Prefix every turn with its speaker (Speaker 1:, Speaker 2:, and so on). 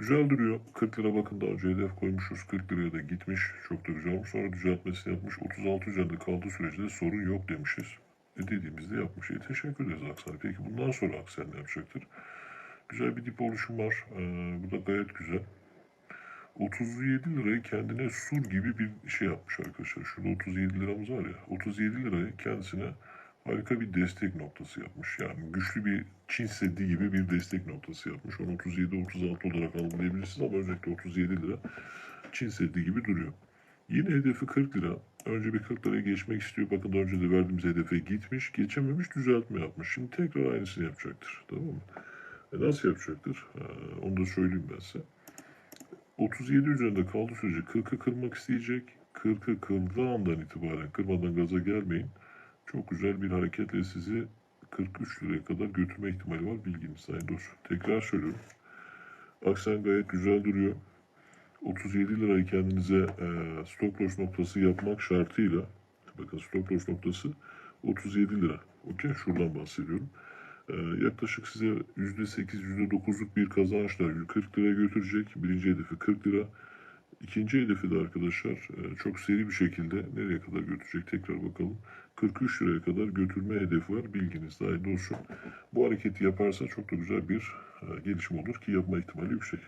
Speaker 1: Güzel duruyor. 40 lira bakın daha önce hedef koymuşuz. 40 liraya da gitmiş. Çok da güzel olmuş. Sonra düzeltmesini yapmış. 36 üzerinde kaldığı sürece de sorun yok demişiz. E dediğimizde yapmış. E teşekkür ederiz Aksel. Peki bundan sonra Aksel ne yapacaktır? Güzel bir dip oluşum var. Ee, bu da gayet güzel. 37 lirayı kendine sur gibi bir şey yapmış arkadaşlar. Şurada 37 liramız var ya. 37 lirayı kendisine harika bir destek noktası yapmış. Yani güçlü bir Çin Seddi gibi bir destek noktası yapmış. Onu 37-36 olarak algılayabilirsiniz ama özellikle 37 lira Çin Seddi gibi duruyor. Yine hedefi 40 lira. Önce bir 40 liraya geçmek istiyor. Bakın önce de verdiğimiz hedefe gitmiş. Geçememiş, düzeltme yapmış. Şimdi tekrar aynısını yapacaktır. Tamam mı? E nasıl yapacaktır? Ee, onu da söyleyeyim ben size. 37 üzerinde kaldığı sürece 40'ı kırmak isteyecek. 40'ı kırdığı andan itibaren kırmadan gaza gelmeyin. Çok güzel bir hareketle sizi 43 liraya kadar götürme ihtimali var. Bilginiz hayırlı olsun. Tekrar söylüyorum. Aksen gayet güzel duruyor. 37 lirayı kendinize e, stop loss noktası yapmak şartıyla bakın stop loss noktası 37 lira. Okey şuradan bahsediyorum. E, yaklaşık size %8, %9'luk bir kazançla 40 liraya götürecek. Birinci hedefi 40 lira. İkinci hedefi de arkadaşlar e, çok seri bir şekilde nereye kadar götürecek tekrar bakalım. 43 liraya kadar götürme hedefi var. Bilginiz hayırlı olsun. Bu hareketi yaparsa çok da güzel bir e, gelişme olur ki yapma ihtimali yüksek.